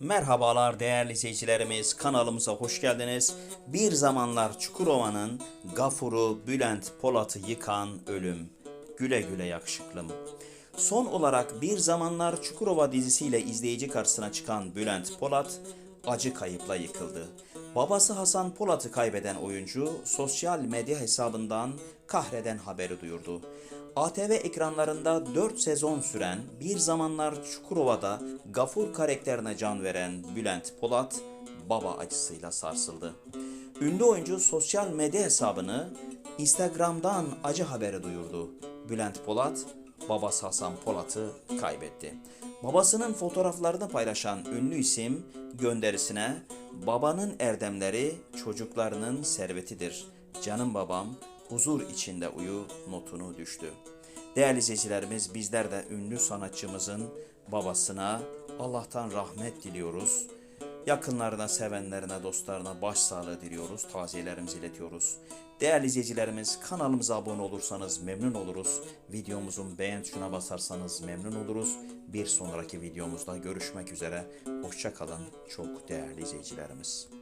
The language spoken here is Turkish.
Merhabalar değerli izleyicilerimiz kanalımıza hoş geldiniz. Bir zamanlar Çukurova'nın gafuru Bülent Polat'ı yıkan ölüm. Güle güle yakışıklım. Son olarak Bir Zamanlar Çukurova dizisiyle izleyici karşısına çıkan Bülent Polat acı kayıpla yıkıldı. Babası Hasan Polat'ı kaybeden oyuncu sosyal medya hesabından kahreden haberi duyurdu. ATV ekranlarında 4 sezon süren Bir Zamanlar Çukurova'da Gafur karakterine can veren Bülent Polat baba acısıyla sarsıldı. Ünlü oyuncu sosyal medya hesabını Instagram'dan acı haberi duyurdu. Bülent Polat, babası Hasan Polat'ı kaybetti. Babasının fotoğraflarını paylaşan ünlü isim gönderisine babanın erdemleri çocuklarının servetidir. Canım babam huzur içinde uyu notunu düştü. Değerli izleyicilerimiz bizler de ünlü sanatçımızın babasına Allah'tan rahmet diliyoruz. Yakınlarına, sevenlerine, dostlarına başsağlığı diliyoruz. Taziyelerimizi iletiyoruz. Değerli izleyicilerimiz kanalımıza abone olursanız memnun oluruz. Videomuzun beğen tuşuna basarsanız memnun oluruz. Bir sonraki videomuzda görüşmek üzere. Hoşçakalın çok değerli izleyicilerimiz.